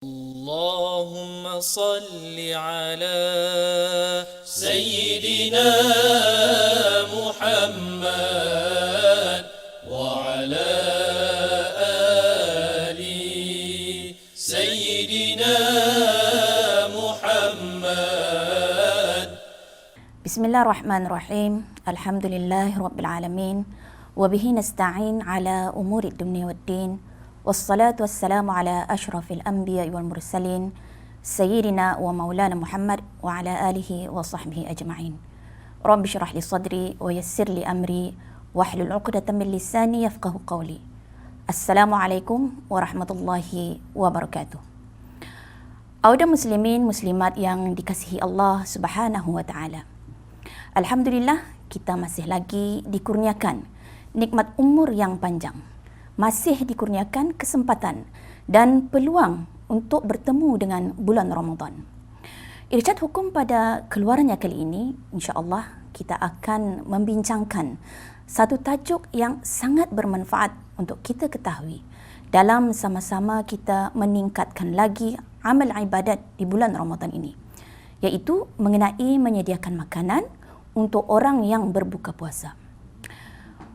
اللهم صل على سيدنا محمد وعلى آل سيدنا محمد. بسم الله الرحمن الرحيم. الحمد لله رب العالمين. وبه نستعين على أمور الدنيا والدين. والصلاة والسلام على أشرف الأنبياء والمرسلين سيدنا ومولانا محمد وعلى آله وصحبه أجمعين رب اشرح لي صدري ويسر لي أمري واحلل عقدة من لساني يفقه قولي السلام عليكم ورحمة الله وبركاته أودا مسلمين مسلمات yang dikasihi الله سبحانه وتعالى الحمد لله kita masih lagi dikurniakan nikmat umur yang panjang masih dikurniakan kesempatan dan peluang untuk bertemu dengan bulan Ramadan. Irsyad hukum pada keluarannya kali ini, insya-Allah kita akan membincangkan satu tajuk yang sangat bermanfaat untuk kita ketahui dalam sama-sama kita meningkatkan lagi amal ibadat di bulan Ramadan ini iaitu mengenai menyediakan makanan untuk orang yang berbuka puasa.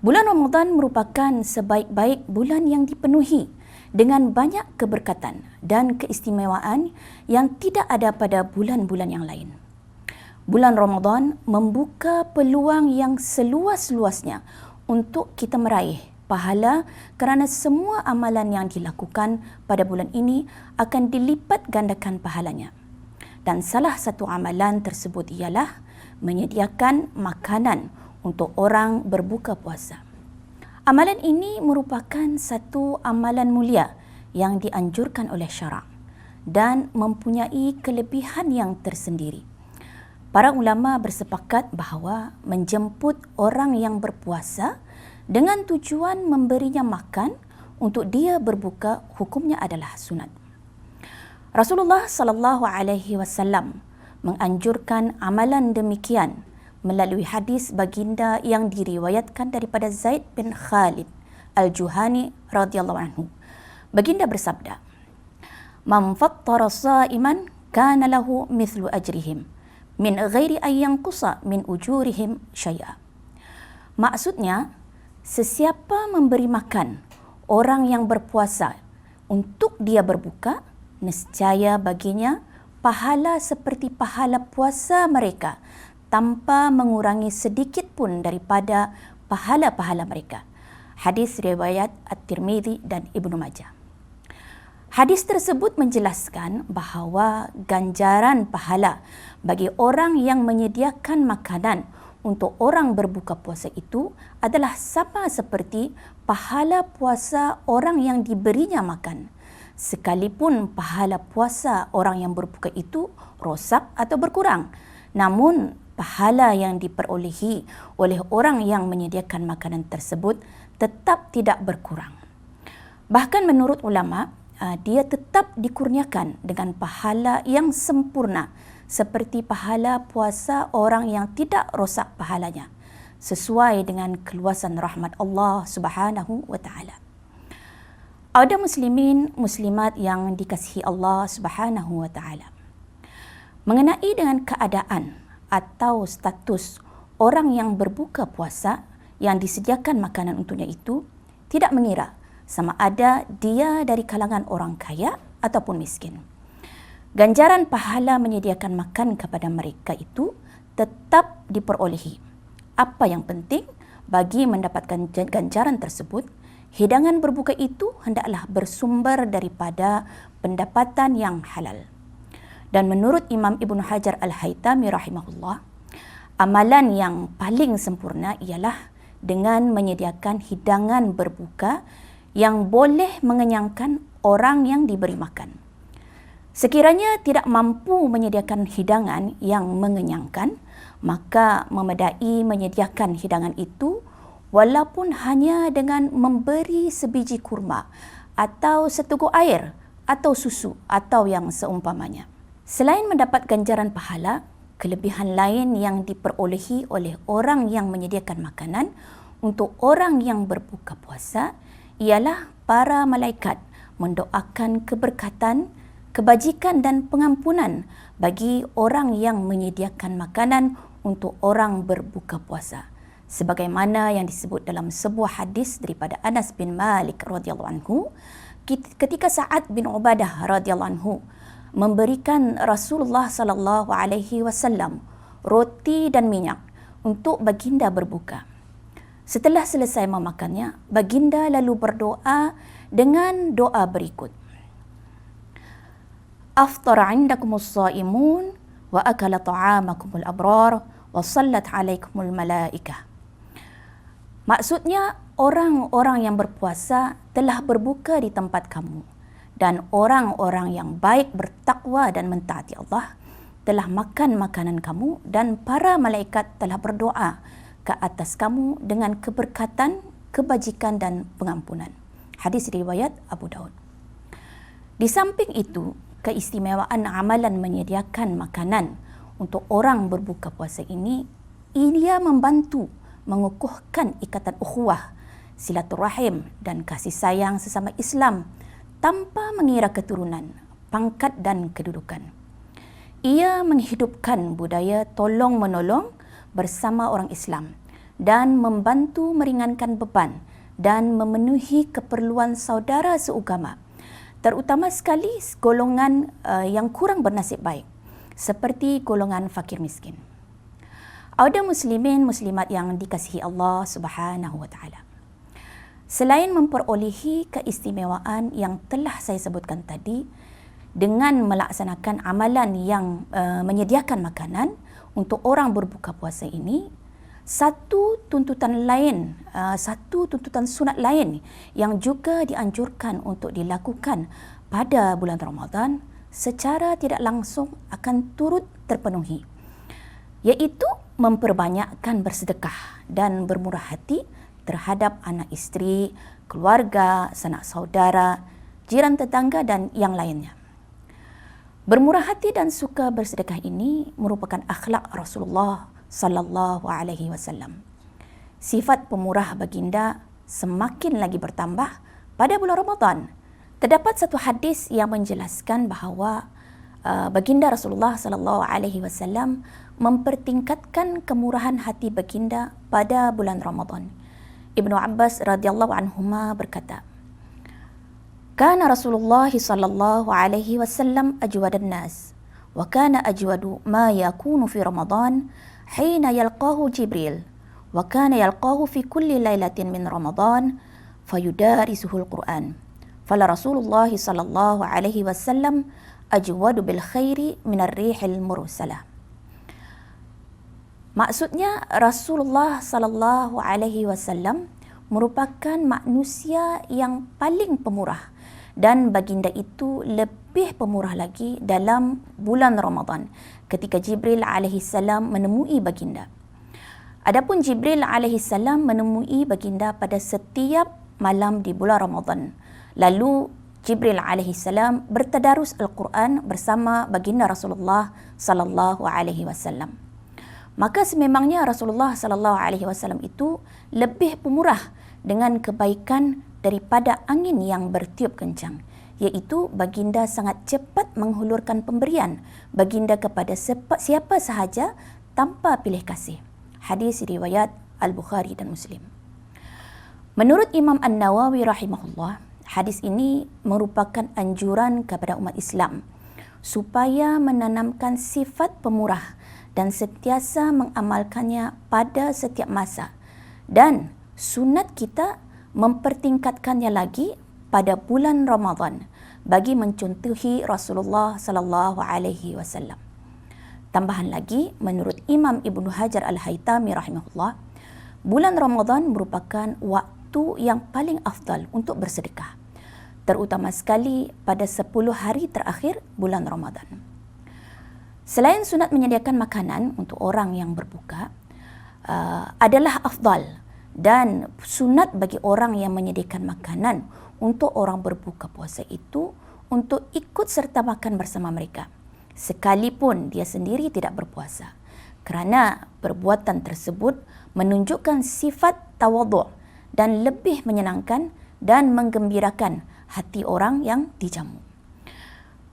Bulan Ramadan merupakan sebaik-baik bulan yang dipenuhi dengan banyak keberkatan dan keistimewaan yang tidak ada pada bulan-bulan yang lain. Bulan Ramadan membuka peluang yang seluas-luasnya untuk kita meraih pahala kerana semua amalan yang dilakukan pada bulan ini akan dilipat gandakan pahalanya. Dan salah satu amalan tersebut ialah menyediakan makanan untuk orang berbuka puasa. Amalan ini merupakan satu amalan mulia yang dianjurkan oleh syarak dan mempunyai kelebihan yang tersendiri. Para ulama bersepakat bahawa menjemput orang yang berpuasa dengan tujuan memberinya makan untuk dia berbuka hukumnya adalah sunat. Rasulullah sallallahu alaihi wasallam menganjurkan amalan demikian melalui hadis baginda yang diriwayatkan daripada Zaid bin Khalid Al-Juhani radhiyallahu anhu. Baginda bersabda, "Man fattara sa'iman kana lahu mithlu ajrihim min ghairi an yanqusa min ujurihim syai'a." Maksudnya, sesiapa memberi makan orang yang berpuasa untuk dia berbuka, nescaya baginya pahala seperti pahala puasa mereka tanpa mengurangi sedikit pun daripada pahala-pahala mereka. Hadis riwayat At-Tirmidzi dan Ibnu Majah. Hadis tersebut menjelaskan bahawa ganjaran pahala bagi orang yang menyediakan makanan untuk orang berbuka puasa itu adalah sama seperti pahala puasa orang yang diberinya makan. Sekalipun pahala puasa orang yang berbuka itu rosak atau berkurang. Namun pahala yang diperolehi oleh orang yang menyediakan makanan tersebut tetap tidak berkurang. Bahkan menurut ulama, uh, dia tetap dikurniakan dengan pahala yang sempurna seperti pahala puasa orang yang tidak rosak pahalanya sesuai dengan keluasan rahmat Allah Subhanahu wa taala. Ada muslimin muslimat yang dikasihi Allah Subhanahu wa taala. Mengenai dengan keadaan atau status orang yang berbuka puasa yang disediakan makanan untuknya itu tidak mengira sama ada dia dari kalangan orang kaya ataupun miskin. Ganjaran pahala menyediakan makan kepada mereka itu tetap diperolehi. Apa yang penting bagi mendapatkan ganjaran tersebut, hidangan berbuka itu hendaklah bersumber daripada pendapatan yang halal. Dan menurut Imam Ibn Hajar Al-Haytami rahimahullah, amalan yang paling sempurna ialah dengan menyediakan hidangan berbuka yang boleh mengenyangkan orang yang diberi makan. Sekiranya tidak mampu menyediakan hidangan yang mengenyangkan, maka memedai menyediakan hidangan itu walaupun hanya dengan memberi sebiji kurma atau seteguk air atau susu atau yang seumpamanya. Selain mendapat ganjaran pahala, kelebihan lain yang diperolehi oleh orang yang menyediakan makanan untuk orang yang berbuka puasa ialah para malaikat mendoakan keberkatan kebajikan dan pengampunan bagi orang yang menyediakan makanan untuk orang berbuka puasa. Sebagaimana yang disebut dalam sebuah hadis daripada Anas bin Malik radhiyallahu anhu ketika Sa'ad bin Ubadah radhiyallahu anhu memberikan Rasulullah sallallahu alaihi wasallam roti dan minyak untuk baginda berbuka. Setelah selesai memakannya, baginda lalu berdoa dengan doa berikut. Aftar indakumus saimun wa akala ta'amakumul abrar wa sallat alaikumul malaikah. Maksudnya orang-orang yang berpuasa telah berbuka di tempat kamu dan orang-orang yang baik bertakwa dan mentaati Allah telah makan makanan kamu dan para malaikat telah berdoa ke atas kamu dengan keberkatan, kebajikan dan pengampunan. Hadis riwayat Abu Daud. Di samping itu, keistimewaan amalan menyediakan makanan untuk orang berbuka puasa ini, ia membantu mengukuhkan ikatan ukhuwah, silaturahim dan kasih sayang sesama Islam tanpa mengira keturunan, pangkat dan kedudukan. Ia menghidupkan budaya tolong-menolong bersama orang Islam dan membantu meringankan beban dan memenuhi keperluan saudara seugama terutama sekali golongan uh, yang kurang bernasib baik seperti golongan fakir miskin. Ada muslimin muslimat yang dikasihi Allah Subhanahu wa taala. Selain memperolehi keistimewaan yang telah saya sebutkan tadi dengan melaksanakan amalan yang uh, menyediakan makanan untuk orang berbuka puasa ini satu tuntutan lain uh, satu tuntutan sunat lain yang juga dianjurkan untuk dilakukan pada bulan Ramadan secara tidak langsung akan turut terpenuhi iaitu memperbanyakkan bersedekah dan bermurah hati terhadap anak isteri, keluarga, sanak saudara, jiran tetangga dan yang lainnya. Bermurah hati dan suka bersedekah ini merupakan akhlak Rasulullah sallallahu alaihi wasallam. Sifat pemurah baginda semakin lagi bertambah pada bulan Ramadan. Terdapat satu hadis yang menjelaskan bahawa uh, baginda Rasulullah sallallahu alaihi wasallam mempertingkatkan kemurahan hati baginda pada bulan Ramadan. Ibnu Abbas radhiyallahu anhuma berkata, "Kana Rasulullah sallallahu alaihi wasallam ajwadan nas wa kana ajwadu ma yakunu fi Ramadan hina yalqahu Jibril wa kana yalqahu fi kulli lailatin min Ramadan fayudarisuhu al-Quran." Fala Rasulullah sallallahu alaihi wasallam ajwadu bil khairi min ar-rihil mursalah. Maksudnya Rasulullah sallallahu alaihi wasallam merupakan manusia yang paling pemurah dan baginda itu lebih pemurah lagi dalam bulan Ramadan ketika Jibril alaihi salam menemui baginda. Adapun Jibril alaihi salam menemui baginda pada setiap malam di bulan Ramadan. Lalu Jibril alaihi salam bertadarus Al-Quran bersama baginda Rasulullah sallallahu alaihi wasallam maka sememangnya Rasulullah sallallahu alaihi wasallam itu lebih pemurah dengan kebaikan daripada angin yang bertiup kencang iaitu baginda sangat cepat menghulurkan pemberian baginda kepada siapa sahaja tanpa pilih kasih. Hadis riwayat al-Bukhari dan Muslim. Menurut Imam An-Nawawi rahimahullah hadis ini merupakan anjuran kepada umat Islam supaya menanamkan sifat pemurah dan sentiasa mengamalkannya pada setiap masa. Dan sunat kita mempertingkatkannya lagi pada bulan Ramadan bagi mencontohi Rasulullah sallallahu alaihi wasallam. Tambahan lagi, menurut Imam Ibnu Hajar Al-Haytami rahimahullah, bulan Ramadan merupakan waktu yang paling afdal untuk bersedekah. Terutama sekali pada 10 hari terakhir bulan Ramadan. Selain sunat menyediakan makanan untuk orang yang berbuka uh, adalah afdal dan sunat bagi orang yang menyediakan makanan untuk orang berbuka puasa itu untuk ikut serta makan bersama mereka sekalipun dia sendiri tidak berpuasa kerana perbuatan tersebut menunjukkan sifat tawaduk dan lebih menyenangkan dan menggembirakan hati orang yang dijamu.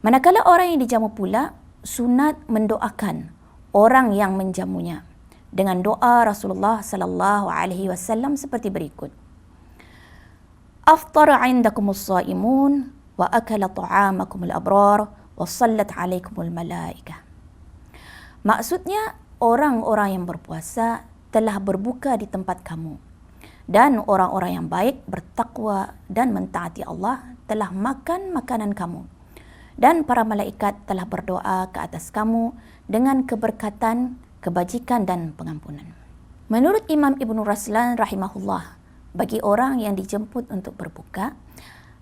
Manakala orang yang dijamu pula sunat mendoakan orang yang menjamunya dengan doa Rasulullah sallallahu alaihi wasallam seperti berikut. Aftar 'indakumus shaimun wa akala ta'amakumul abrar wa sallat 'alaikumul malaikah. Maksudnya orang-orang yang berpuasa telah berbuka di tempat kamu dan orang-orang yang baik bertakwa dan mentaati Allah telah makan makanan kamu dan para malaikat telah berdoa ke atas kamu dengan keberkatan, kebajikan dan pengampunan. Menurut Imam Ibn Raslan rahimahullah, bagi orang yang dijemput untuk berbuka,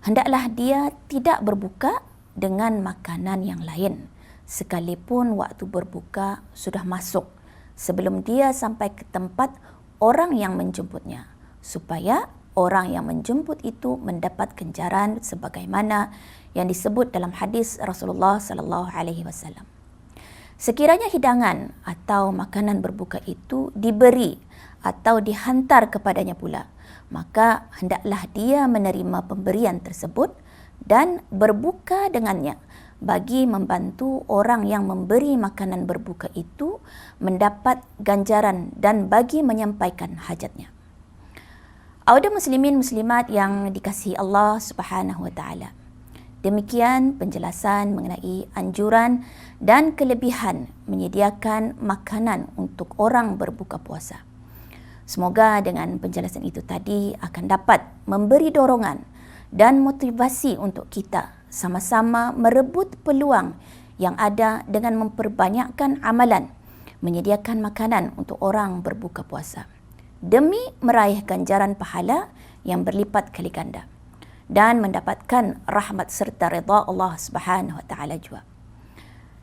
hendaklah dia tidak berbuka dengan makanan yang lain sekalipun waktu berbuka sudah masuk sebelum dia sampai ke tempat orang yang menjemputnya supaya orang yang menjemput itu mendapat ganjaran sebagaimana yang disebut dalam hadis Rasulullah sallallahu alaihi wasallam. Sekiranya hidangan atau makanan berbuka itu diberi atau dihantar kepadanya pula, maka hendaklah dia menerima pemberian tersebut dan berbuka dengannya bagi membantu orang yang memberi makanan berbuka itu mendapat ganjaran dan bagi menyampaikan hajatnya. Auda muslimin muslimat yang dikasihi Allah Subhanahu wa taala. Demikian penjelasan mengenai anjuran dan kelebihan menyediakan makanan untuk orang berbuka puasa. Semoga dengan penjelasan itu tadi akan dapat memberi dorongan dan motivasi untuk kita sama-sama merebut peluang yang ada dengan memperbanyakkan amalan menyediakan makanan untuk orang berbuka puasa demi meraih ganjaran pahala yang berlipat kali ganda dan mendapatkan rahmat serta redha Allah Subhanahu wa taala juga.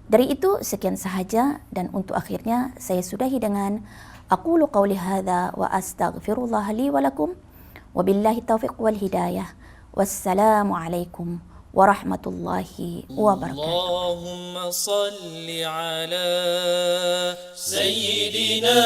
Dari itu sekian sahaja dan untuk akhirnya saya sudahi dengan aqulu qawli hadza wa astaghfirullah li wa lakum wa billahi taufiq wal hidayah. Wassalamu alaikum ورحمة الله وبركاته اللهم صل على سيدنا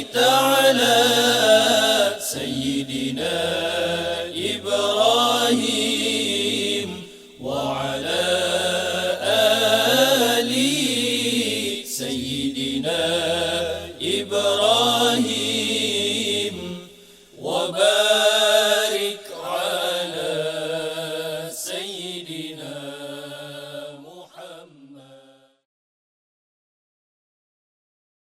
صليت على سيدنا إبراهيم.